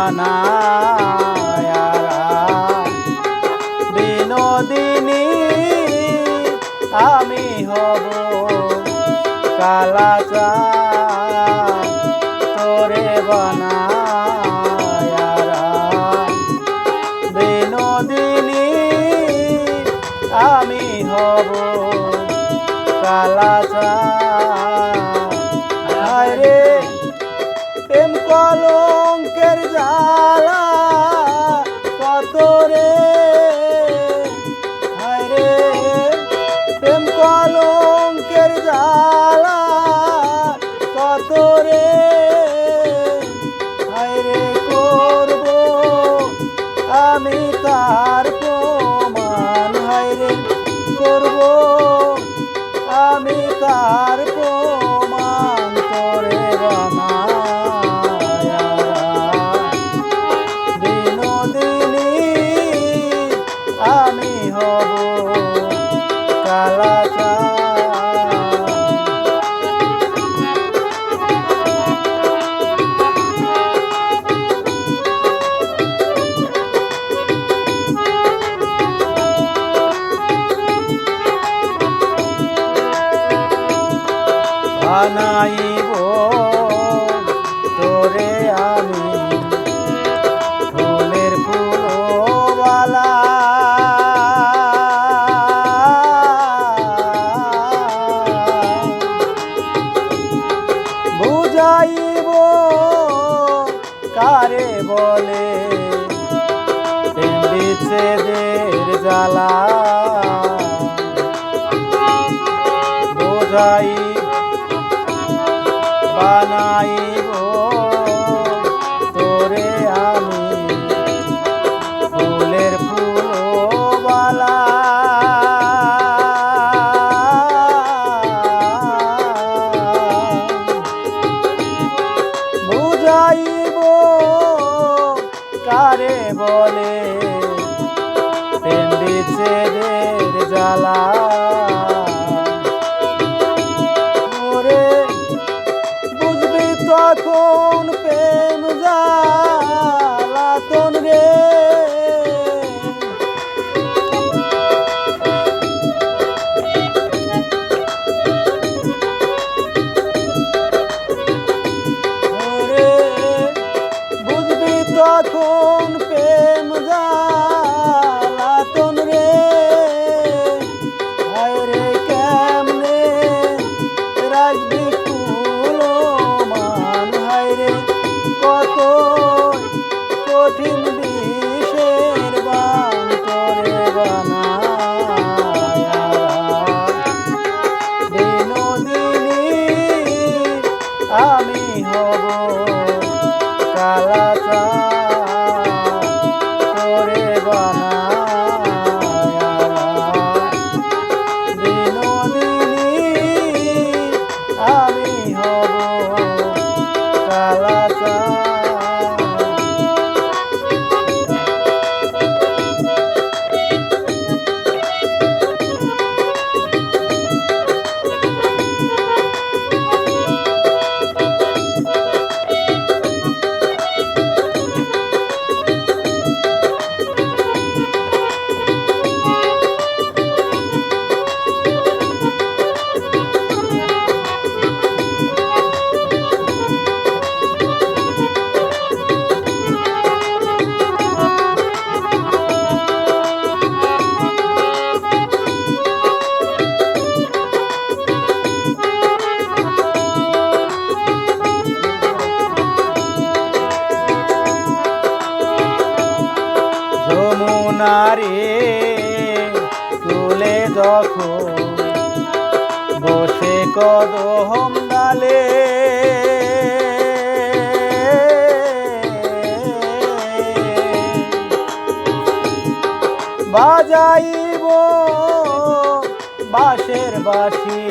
বানায়া বিনোদিনী আমি হব জানাইব তোরে আমি ফুলের ফুলওয়ালা। বুঝাইব কারে বলে জ্বালা। বলে সেন্ডিচেদের জ্বালা। তখন কদম ডালে বাজাইব বাসের বাসি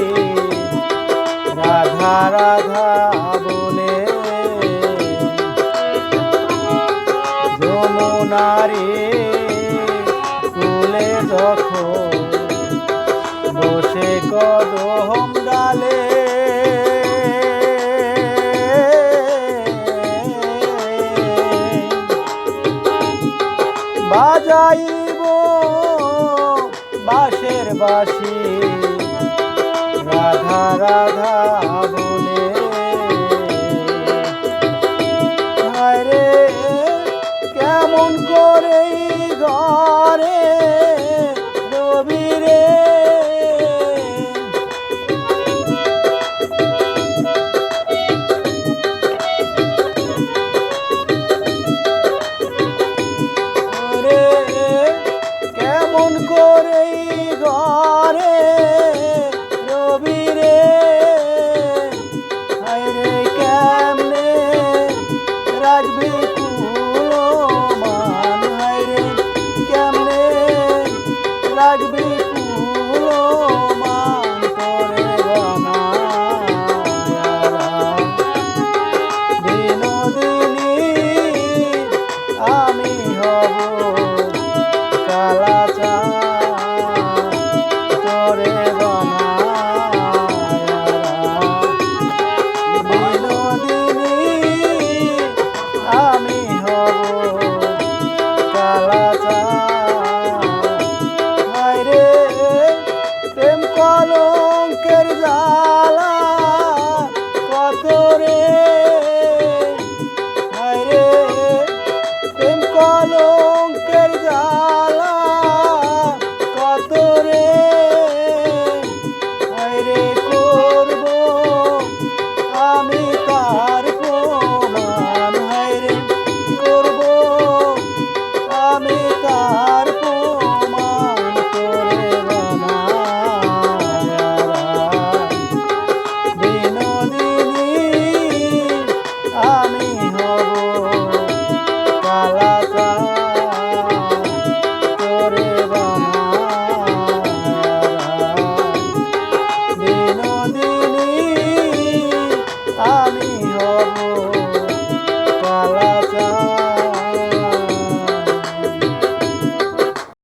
রাধা রাধা বলে। যমুনারে তুলে যখন সে কদম ডালে। বাজাইব বাঁশের বাসি রাধা রাধা বলে